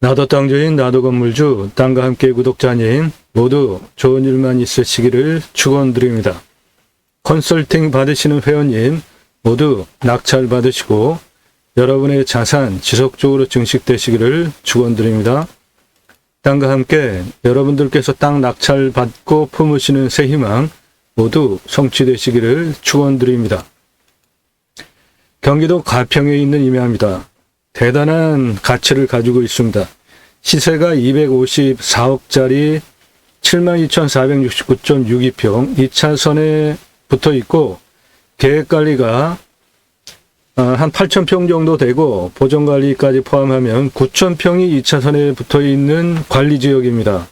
나도 땅주인 나도 건물주 땅과 함께 구독자님 모두 좋은 일만 있으시기를 축원드립니다. 컨설팅 받으시는 회원님 모두 낙찰 받으시고 여러분의 자산 지속적으로 증식되시기를 축원드립니다. 땅과 함께 여러분들께서 땅 낙찰 받고 품으시는 새 희망 모두 성취되시기를 축원드립니다. 경기도 가평에 있는 임야입니다. 대단한 가치를 가지고 있습니다. 시세가 254억짜리 72,469.62평 2차선에 붙어 있고 계획관리가 어, 한 8,000평 정도 되고 보존관리까지 포함하면 9,000평이 2차선에 붙어 있는 관리지역입니다.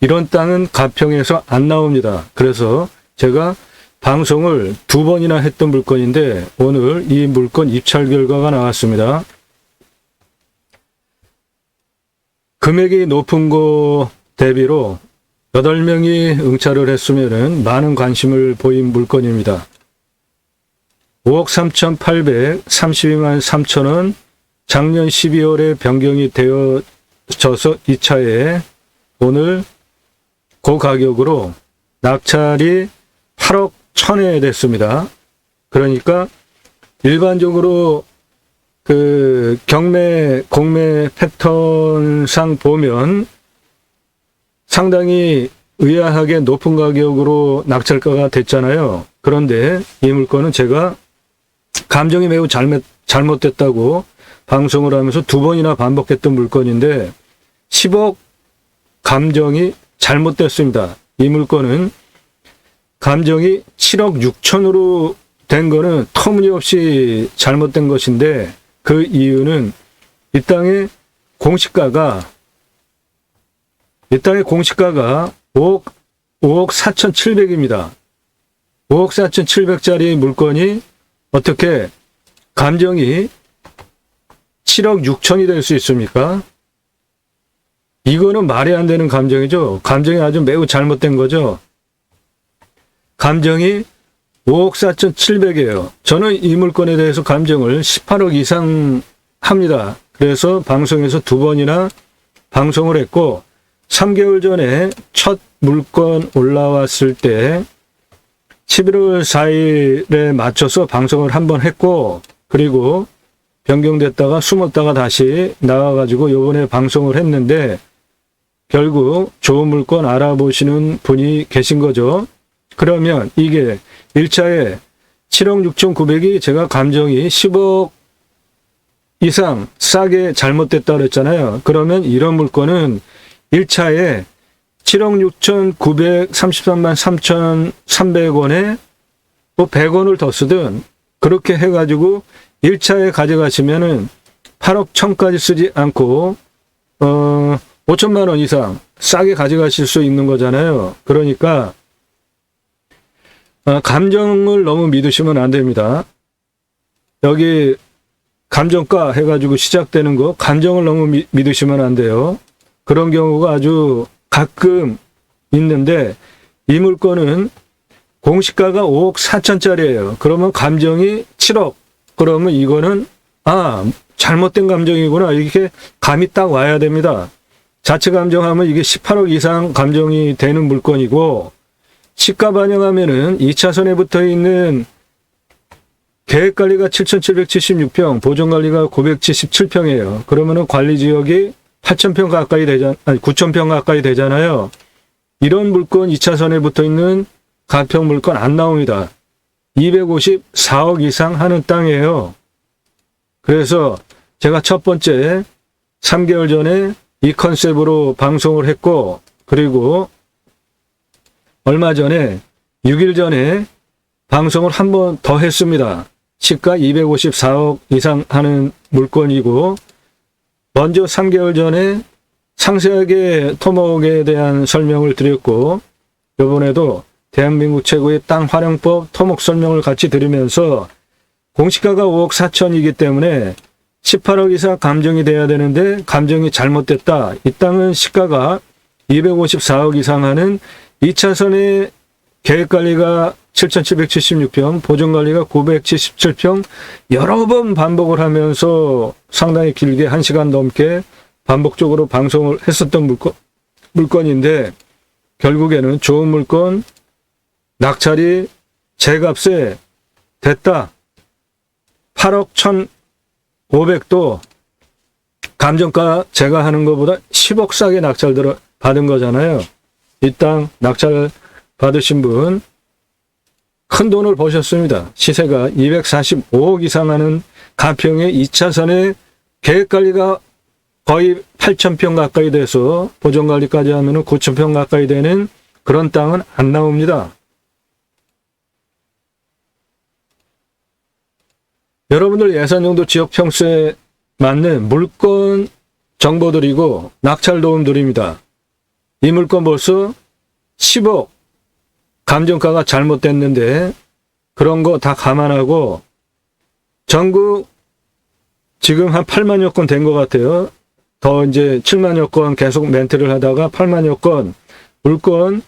이런 땅은 가평에서 안 나옵니다. 그래서 제가 방송을 두 번이나 했던 물건인데 오늘 이 물건 입찰 결과가 나왔습니다. 금액이 높은 거 대비로 8명이 응찰을 했으면 많은 관심을 보인 물건입니다. 5억 3,832만 3천 원 작년 12월에 변경이 되어져서 이 차에 오늘 그 가격으로 낙찰이 8억 1천에 됐습니다. 그러니까 일반적으로 그 경매 공매 패턴상 보면 상당히 의아하게 높은 가격으로 낙찰가가 됐잖아요. 그런데 이 물건은 제가 감정이 매우 잘못, 잘못됐다고 방송을 하면서 두 번이나 반복했던 물건인데 10억 감정이 잘못됐습니다. 이 물건은 감정이 7억 6천으로 된 거는 터무니없이 잘못된 것인데 그 이유는 이 땅의 공시가가 이 땅의 공시가가 5억, 5억 4,700입니다. 5억 4,700짜리 물건이 어떻게 감정이 7억 6천이 될 수 있습니까? 이거는 말이 안 되는 감정이죠. 감정이 아주 매우 잘못된 거죠. 감정이 5억 4,700이에요. 저는 이 물건에 대해서 감정을 18억 이상 합니다. 그래서 방송에서 두 번이나 방송을 했고 3개월 전에 첫 물건 올라왔을 때 11월 4일에 맞춰서 방송을 한 번 했고 그리고 변경됐다가 숨었다가 다시 나와가지고 요번에 방송을 했는데 결국 좋은 물건 알아보시는 분이 계신 거죠. 그러면 이게 1차에 7억 6천9백이 제가 감정이 10억 이상 싸게 잘못됐다 그랬잖아요. 그러면 이런 물건은 1차에 7억 6천 933만 3천 300원에 뭐 100원을 더 쓰든 그렇게 해가지고 1차에 가져가시면은 8억 1천까지 쓰지 않고 어 5천만 원 이상 싸게 가져가실 수 있는 거잖아요. 그러니까 아, 감정을 너무 믿으시면 안 됩니다. 여기 감정가 해가지고 시작되는 거 감정을 너무 미, 믿으시면 안 돼요. 그런 경우가 아주 가끔 있는데 이 물건은 공시가가 5억 4천짜리예요. 그러면 감정이 7억. 그러면 이거는 아 잘못된 감정이구나 이렇게 감이 딱 와야 됩니다. 자체 감정하면 이게 18억 이상 감정이 되는 물건이고 시가 반영하면은 2차선에 붙어 있는 계획관리가 7,776평, 보존관리가 977평이에요. 그러면은 관리 지역이 8,000평 가까이 되잖, 아니 9,000평 가까이 되잖아요. 이런 물건 2차선에 붙어 있는 가평 물건 안 나옵니다. 254억 이상 하는 땅이에요. 그래서 제가 첫 번째 3개월 전에 이 컨셉으로 방송을 했고, 그리고 얼마 전에 6일 전에 방송을 한 번 더 했습니다. 시가 254억 이상 하는 물건이고 먼저 3개월 전에 상세하게 토목에 대한 설명을 드렸고 이번에도 대한민국 최고의 땅 활용법 토목 설명을 같이 드리면서 공시가가 5억 4천이기 때문에 18억 이상 감정이 돼야 되는데 감정이 잘못됐다. 이 땅은 시가가 254억 이상 하는 2차선의 계획관리가 7,776평, 보존관리가 977평 여러 번 반복을 하면서 상당히 길게 1시간 넘게 반복적으로 방송을 했었던 물건, 물건인데 결국에는 좋은 물건 낙찰이 제값에 됐다. 8억 1,500도 감정가 제가 하는 것보다 10억 싸게 낙찰 들어 받은 거잖아요. 이 땅 낙찰 받으신 분 큰 돈을 버셨습니다. 시세가 245억 이상 하는 가평의 2차선에 계획관리가 거의 8,000평 가까이 돼서 보존관리까지 하면 9,000평 가까이 되는 그런 땅은 안 나옵니다. 여러분들 예산정도 지역 평수에 맞는 물건 정보 드리고 낙찰 도움 드립니다. 이 물건 벌써 10억 감정가가 잘못됐는데 그런 거 다 감안하고 전국 지금 한 8만여 건 된 것 같아요. 더 이제 7만여 건 계속 멘트를 하다가 8만여 건 물건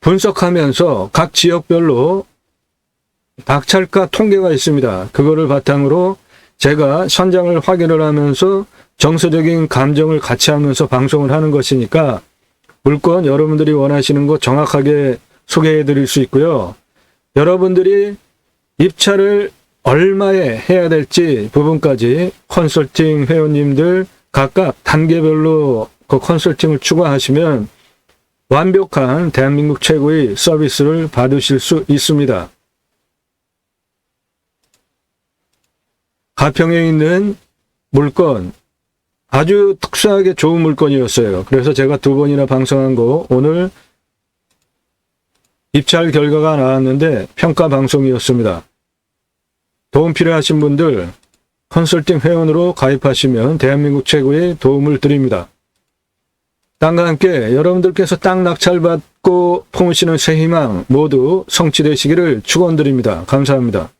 분석하면서 각 지역별로 낙찰가 통계가 있습니다. 그거를 바탕으로 제가 현장을 확인을 하면서 정서적인 감정을 같이 하면서 방송을 하는 것이니까 물건 여러분들이 원하시는 거 정확하게 소개해 드릴 수 있고요. 여러분들이 입찰을 얼마에 해야 될지 부분까지 컨설팅 회원님들 각각 단계별로 그 컨설팅을 추가하시면 완벽한 대한민국 최고의 서비스를 받으실 수 있습니다. 가평에 있는 물건 아주 특수하게 좋은 물건이었어요. 그래서 제가 두 번이나 방송한 거 오늘 입찰 결과가 나왔는데 평가 방송이었습니다. 도움 필요하신 분들 컨설팅 회원으로 가입하시면 대한민국 최고의 도움을 드립니다. 땅과 함께 여러분들께서 땅 낙찰받고 품으시는 새 희망 모두 성취되시기를 축원드립니다. 감사합니다.